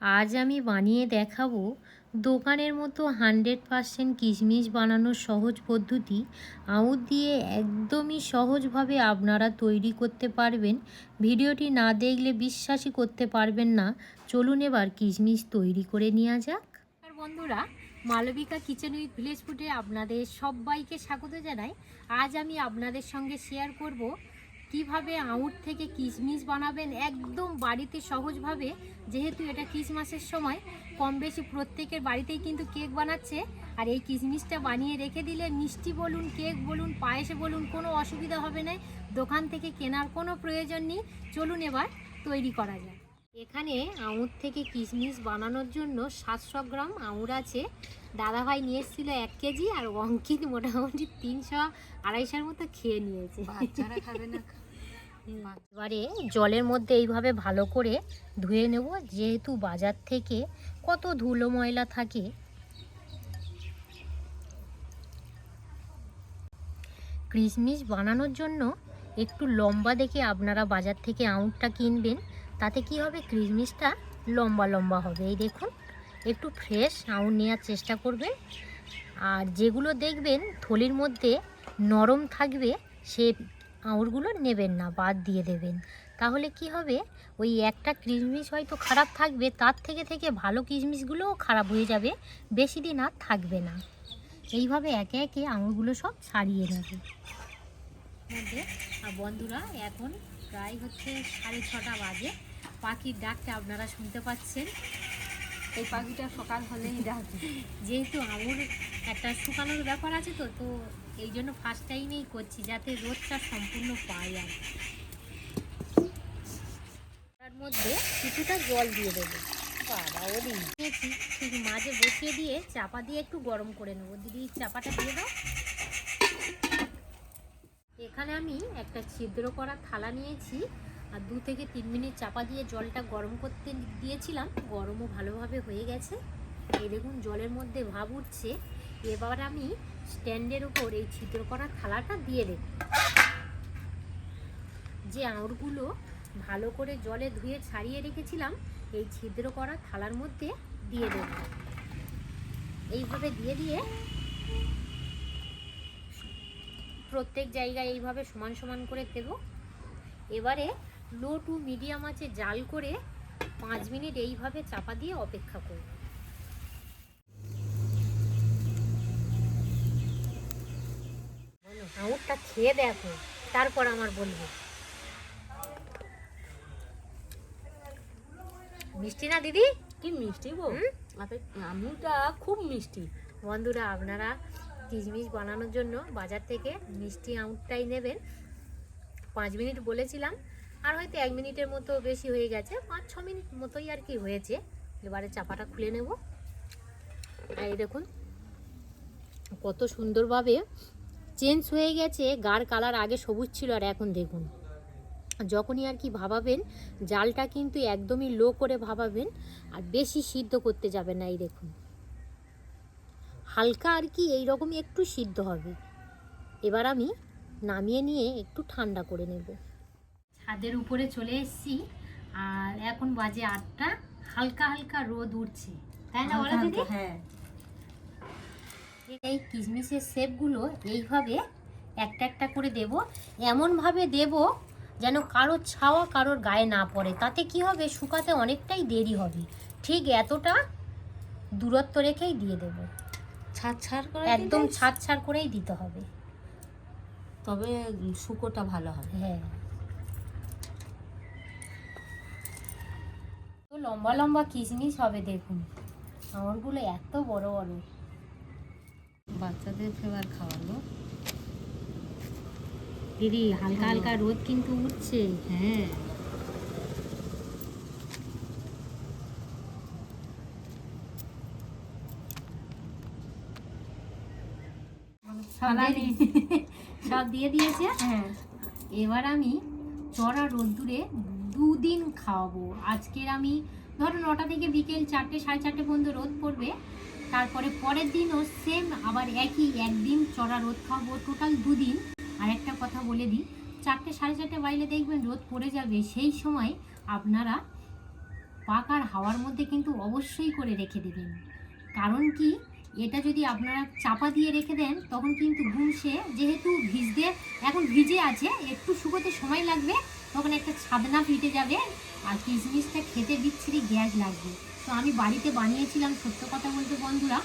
আজ আমি বানিয়ে দেখাবো দোকানের মতো হান্ড্রেড পারসেন্ট কিশমিশ বানানোর সহজ পদ্ধতি। আউর দিয়ে একদমই সহজভাবে আপনারা তৈরি করতে পারবেন। ভিডিওটি না দেখলে বিশ্বাসই করতে পারবেন না। চলুন এবার কিশমিশ তৈরি করে নেওয়া যাক। আর বন্ধুরা, মালবিকা কিচেন উইথ ভিলেজ ফুডে আপনাদের সবাইকে স্বাগত জানাই। আজ আমি আপনাদের সঙ্গে শেয়ার করব কীভাবে আউট থেকে কিশমিশ বানাবেন একদম বাড়িতে সহজভাবে, যেহেতু এটা ক্রিসমাসের সময়, কম বেশি প্রত্যেকের বাড়িতেই কিন্তু কেক বানাচ্ছে। আর এই কিশমিশটা বানিয়ে রেখে দিলে মিষ্টি বলুন, কেক বলুন, পায়েসে বলুন, কোনো অসুবিধা হবে না, দোকান থেকে কেনার কোনো প্রয়োজন নেই। চলুন এবার তৈরি করা যায় এখানে আঙুর থেকে কিশমিশ বানানোর জন্য সাতশো গ্রাম আঙুর আছে। দাদাভাই নিয়ে এসেছিল এক কেজি, আর অঙ্কিত মোটামুটি তিনশো আড়াইশোর মতো খেয়ে নিয়েছে। এবারে জলের মধ্যে এইভাবে ভালো করে ধুয়ে নেব, যেহেতু বাজার থেকে কত ধুলো ময়লা থাকে। ক্রিসমিস বানানোর জন্য একটু লম্বা দেখে আপনারা বাজার থেকে আউটটা কিনবেন, তাতে কি হবে? ক্রিসমিসটা লম্বা লম্বা হবে। এই দেখুন, একটু ফ্রেশ আউট নেওয়ার চেষ্টা করবেন। আর যেগুলো দেখবেন, থলির মধ্যে নরম থাকবে, সে আঙুরগুলো নেবেন না বাদ দিয়ে দেবেন। তাহলে কি হবে? ওই একটা কিশমিশ হয়তো খারাপ থাকবে তার থেকে থেকে ভালো কিশমিশগুলোও খারাপ হয়ে যাবে বেশি দিন আর থাকবে না। এইভাবে একে একে আঙুরগুলো সব ছাড়িয়ে নেবে। মধ্যে আর বন্ধুরা এখন প্রায় হচ্ছে সাড়ে ছটা বাজে। পাখির ডাকটা আপনারা শুনতে পাচ্ছেন। এই পাখিটা সকাল হলেই ডাকে। যেহেতু আঙুর একটা শুকানোর ব্যাপার আছে তো তো এই জন্য ফার্স্ট টাইমেই করছি, যাতে রোদটা সম্পূর্ণ পাই আর তার মধ্যে কিছুটা জল দিয়ে দেবো। ঠিক মাঝে বসিয়ে দিয়ে চাপা দিয়ে একটু গরম করে নেব। দিদি চাপাটা দিয়ে দাও। এখানে আমি একটা ছিদ্র করা থালা নিয়েছি, আর দু থেকে তিন মিনিট চাপা দিয়ে জলটা গরম করতে দিয়েছিলাম। গরমও ভালোভাবে হয়ে গেছে। এই দেখুন, জলের মধ্যে ভাব উঠছে। এবার আমি স্ট্যান্ডের উপর এই ছিদ্র করা থালাটা দিয়ে দেব যে আঙুরগুলো ভালো করে জলে ধুয়ে ছাড়িয়ে রেখেছিলাম, এই ছিদ্র করা থালার মধ্যে দিয়ে দেব এইভাবে দিয়ে দিয়ে প্রত্যেক জায়গায় এইভাবে সমান সমান করে দেব। এবারে লো টু মিডিয়াম আছে জাল করে পাঁচ মিনিট এইভাবে চাপা দিয়ে অপেক্ষা করব। আঙুরটা খেয়ে দেখো তারপর আমার বলব। মিষ্টি না দিদি? কি মিষ্টি গো? আমুলটা খুব মিষ্টি। বন্ধুরা আপনারা কিশমিশ বানানোর জন্য বাজার থেকে মিষ্টি আউটটাই নেবেন। পাঁচ মিনিট বলেছিলাম আর হয়তো এক মিনিটের মতো বেশি হয়ে গেছে পাঁচ ছ মিনিট মতোই আর কি হয়েছে। এবারে চাপাটা খুলে নেব। আর এই দেখুন কত সুন্দরভাবে চেঞ্জ হয়ে গেছে গার কালার আগে সবুজ ছিল আর এখন দেখুন। যখনই আর কি ভাবাবেন জালটা কিন্তু একদমই লো করে ভাবাবেন আর বেশি সিদ্ধ করতে যাবেন না এই দেখুন। হালকা আর কি এই রকমই একটু সিদ্ধ হবে। এবার আমি নামিয়ে নিয়ে একটু ঠান্ডা করে নেব। ছাদের উপরে চলে এসেছি আর এখন বাজে আটটা। হালকা হালকা রোদ উঠছে। তাই না বলো দিদি? হ্যাঁ। এই কিশমিশের শেপগুলো এইভাবে একটা একটা করে দেব। এমনভাবে দেব যেন কারোর ছাওয়া কারোর গায়ে না পড়ে। তাতে কি হবে? শুকাতে অনেকটাই দেরি হবে। ঠিক এতটা দূরত্ব রেখেই দিয়ে দেব। ছাড় ছাড় করে একদম ছাড় ছাড় করেই দিতে হবে। তবে শুকোটা ভালো হবে। হ্যাঁ। তো লম্বা লম্বা কিশমিশ হবে দেখুন। আমারগুলো এত বড় বড়। বাচ্চাদের ফেবার খাওয়ালো দিদি হালকা হালকা রোদ কিন্তু উঠছে হ্যাঁ। সব দিয়ে দি- সব দিয়ে দিয়েছে? হ্যাঁ। এবার আমি চড়া রোদ্দুরে দুদিন খাওয়াবো। আজকের আমি ধরো নটা থেকে বিকেল চারটে সাড়ে চারটে পর্যন্ত রোদ পড়বে। তারপরে পরের দিনও সেম আবার একই, একদিন চড়া রোদ খাওয়াবো টোটাল দুদিন। আর একটা কথা বলে দিই, চারটে সাড়ে চারটে বাইরে দেখবেন রোদ পড়ে যাবে, সেই সময় আপনারা পাকার হাওয়ার মধ্যে কিন্তু অবশ্যই করে রেখে দেবেন। কারণ কি, এটা যদি আপনারা চাপা দিয়ে রেখে দেন, তখন কিন্তু ঘুমসে, যেহেতু ভিজতে, এখন ভিজে আছে, একটু শুকোতে সময় লাগবে, তখন একটা ছাদনা ফিটে যাবে, আর কিশমিশটা খেতে বিচ্ছিরি গ্যাস লাগবে। তো আমি বাড়িতে বানিয়েছিলাম, সত্য কথা বলতে বন্ধুরা,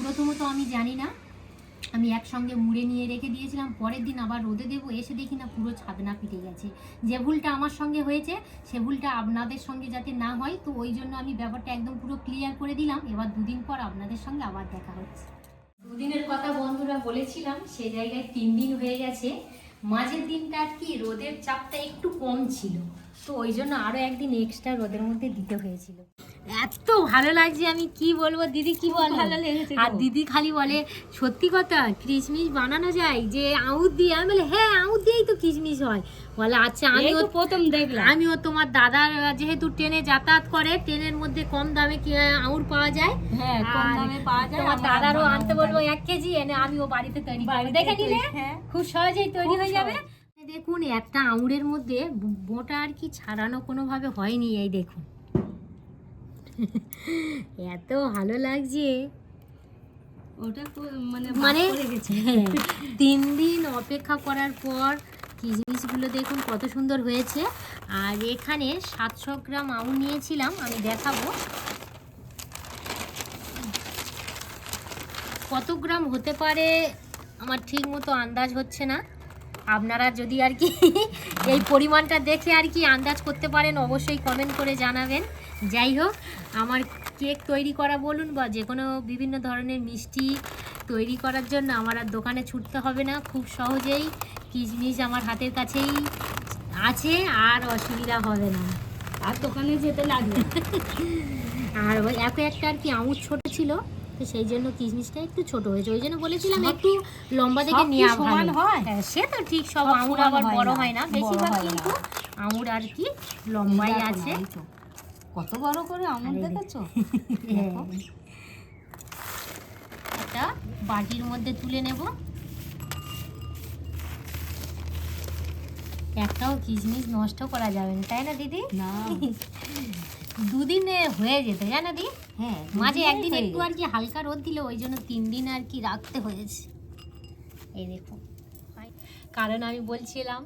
প্রথমত আমি জানি না। আমি একসঙ্গে মুড়ে নিয়ে রেখে দিয়েছিলাম, পরের দিন আবার রোদে দেবো, এসে দেখি না পুরো ছাদনা ফিটে গেছে। যে ভুলটা আমার সঙ্গে হয়েছে, সে ভুলটা আপনাদের সঙ্গে যাতে না হয়, তো ওই জন্য আমি ব্যাপারটা একদম পুরো ক্লিয়ার করে দিলাম। এবার দুদিন পর আপনাদের সঙ্গে আবার দেখা হচ্ছে। দুদিনের কথা বন্ধুরা বলেছিলাম, সে জায়গায় তিন দিন হয়ে গেছে। মাঝের দিনটা আর কি, রোদের চাপটা একটু কম ছিল। তো ওই জন্য আরও একদিন এক্সট্রা রোদের মধ্যে দিতে হয়েছিল। এত ভালো লাগছে আমি কি বলব? দিদি কি বল? ভালো লেগেছে আর দিদি খালি বলে সত্যি কথা কিশমিশ বানানো যায়? যে আউট দিয়ে আমি বলে হ্যাঁ আউট দিয়েই তো কিশমিশ হয়। বলে আচ্ছা আমি আমিও তো প্রথম দেখলাম। আমিও তোমার দাদার যেহেতু ট্রেনে যাতায়াত করে ট্রেনের মধ্যে কম দামে কি আউর পাওয়া যায়? হ্যাঁ কম দামে পাওয়া যায় তোমার দাদারও আনতে বলব এক কেজি এনে আমিও বাড়িতে তৈরি বাড়িতে দেখে নিলে। খুব সহজেই তৈরি হয়ে যাবে। দেখুন একটা আঙুরের মধ্যে বোঁটা আর কি ছাড়ানো কোনোভাবে হয়নি এই দেখুন। এত ভালো লাগছে। ওটা মানে মানে হ্যাঁ, তিন দিন অপেক্ষা করার পর কিশমিশগুলো দেখুন কত সুন্দর হয়েছে। আর এখানে সাতশো গ্রাম আউন নিয়েছিলাম আমি দেখাবো। কত গ্রাম হতে পারে আমার ঠিক মতো আন্দাজ হচ্ছে না। আপনারা যদি আর কি এই পরিমাণটা দেখে আর কি আন্দাজ করতে পারেন অবশ্যই কমেন্ট করে জানাবেন। যাই হোক আমার কেক তৈরি করা বলুন বা যে কোনো বিভিন্ন ধরনের মিষ্টি তৈরি করার জন্য আমার আর দোকানে ছুটতে হবে না। খুব সহজেই কিশমিশ আমার হাতের কাছেই আছে আর অসুবিধা হবে না। আর দোকানে যেতে লাগবে আর ওই এত একটা আর কি আঙুর ছোট ছিল। তো সেই জন্য কিশমিশটা একটু ছোট হয়েছে। ওই জন্য বলেছিলাম একটু লম্বা দেখে কি সমান হয়? হ্যাঁ, সে তো ঠিক সব আঙুর আবার বড় হয় না। বেশিরভাগ কিন্তু আঙুর আর কি লম্বাই আছে। কত বড় করে আরে দেখেছ? হ্যাঁ। একটা বাটির মধ্যে তুলে নেব। একটাও কিশমিশ নষ্ট করা যাবে না তাই না দিদি? না। দুদিনে হয়ে যেত জানো দি? হ্যাঁ মাঝে একদিন একটু আর কি হালকা রোদ দিলে ওই জন্য তিন দিন আর কি রাখতে হয়েছে। এই দেখুন কারণ আমি বলছিলাম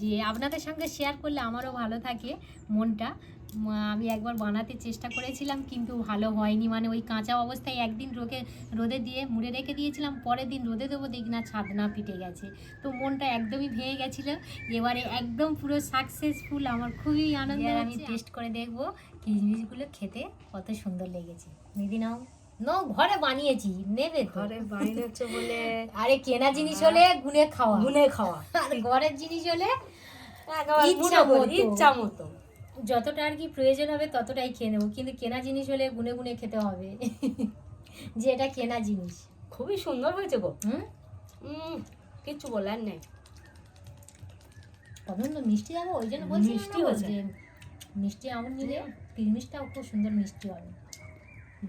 যে আপনাদের সঙ্গে শেয়ার করলে আমারও ভালো থাকে মনটা। আমি একবার বানাতে চেষ্টা করেছিলাম কিন্তু ভালো হয়নি। মানে ওই কাঁচা অবস্থায় একদিন রোগে রোদে দিয়ে মুড়ে রেখে দিয়েছিলাম পরের দিন রোদে দেবো দেখি না ছাদনা পিটে গেছে। তো মনটা একদমই ভেঙে গেছিল। এবারে একদম পুরো সাকসেসফুল আমার খুবই আনন্দ আমি টেস্ট করে দেখব কিশমিশগুলো খেতে কত সুন্দর লেগেছে। দিদি নাও। নো ঘরে বানিয়েছি নেবে ঘরে বানিয়েছে বলে। আরে কেনা জিনিস হলে গুনে খাওয়া। গুনে খাওয়া। আর ঘরের জিনিস হলে ইচ্ছা মতো। যতটা আর কি প্রয়োজন হবে ততটাই খেয়ে নেব। কিন্তু কেনা জিনিস হলে গুনে গুনে খেতে হবে। যে এটা কেনা জিনিস। খুবই সুন্দর হয়েছে গো। হুম? কিচ্ছু বলার নেই। প্রচণ্ড মিষ্টি যাব ওই জন্য বলছি মিষ্টি হয়েছে। মিষ্টি আমন নিলে কিশমিশটাও খুব সুন্দর মিষ্টি হবে।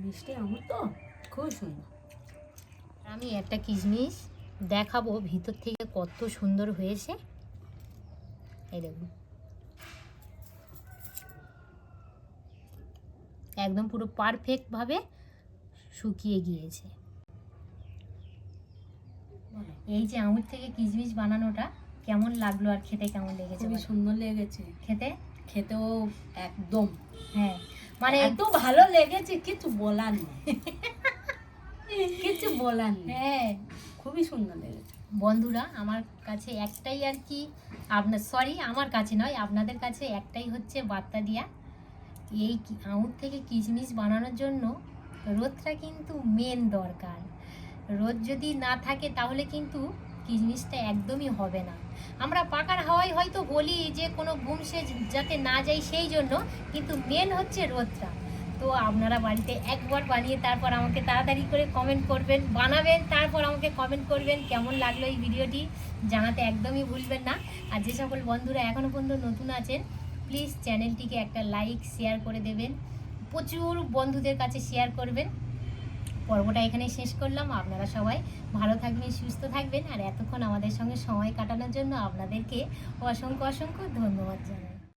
মিষ্টি আমুল তো খুবই সুন্দর। আমি একটা কিশমিশ দেখাবো ভিতর থেকে কত সুন্দর হয়েছে। এই দেখুন। একদম পুরো পারফেক্টভাবে শুকিয়ে গিয়েছে। এই যে আঙুর থেকে কিচমিচ বানানোটা কেমন লাগল আর খেতে কেমন লেগেছে খুবই সুন্দর লেগেছে। খেতে? খেতেও একদম। হ্যাঁ। মানে এত ভালো লেগেছে কিছু বলার নেই। কিছু বলার নেই। হ্যাঁ। খুবই সুন্দর লেগেছে। বন্ধুরা আমার কাছে একটাই আর কি আপনার সরি আমার কাছে নয় আপনাদের কাছে একটাই হচ্ছে বার্তা দিয়া। এই আঙুর থেকে কিশমিশ বানানোর জন্য রোদটা কিন্তু মেন দরকার। রোদ যদি না থাকে তাহলে কিন্তু কিশমিশটা একদমই হবে না। আমরা পাকার হাওয়ায় হয়তো বলি যে কোনো ঘুমসে যাতে না যায় সেই জন্য, কিন্তু মেন হচ্ছে রোদটা। তো আপনারা বাড়িতে একবার বানিয়ে তারপর আমাকে তাড়াতাড়ি করে কমেন্ট করবেন, বানাবেন, তারপর আমাকে কমেন্ট করবেন, কেমন লাগল এই ভিডিওটি জানাতে একদমই ভুলবেন না। আর যে সকল বন্ধুরা এখনও পর্যন্ত নতুন আছেন প্লিজ চ্যানেলটিকে একটা লাইক শেয়ার করে দেবেন। প্রচুর বন্ধুদের কাছে শেয়ার করবেন। পর্বটা এখানে শেষ করলাম। আপনারা সবাই ভালো থাকবেন, সুস্থ থাকবেন। আর এতক্ষণ আমাদের সঙ্গে সময় কাটানোর জন্য আপনাদেরকে অসংখ্য অসংখ্য ধন্যবাদ জানাই।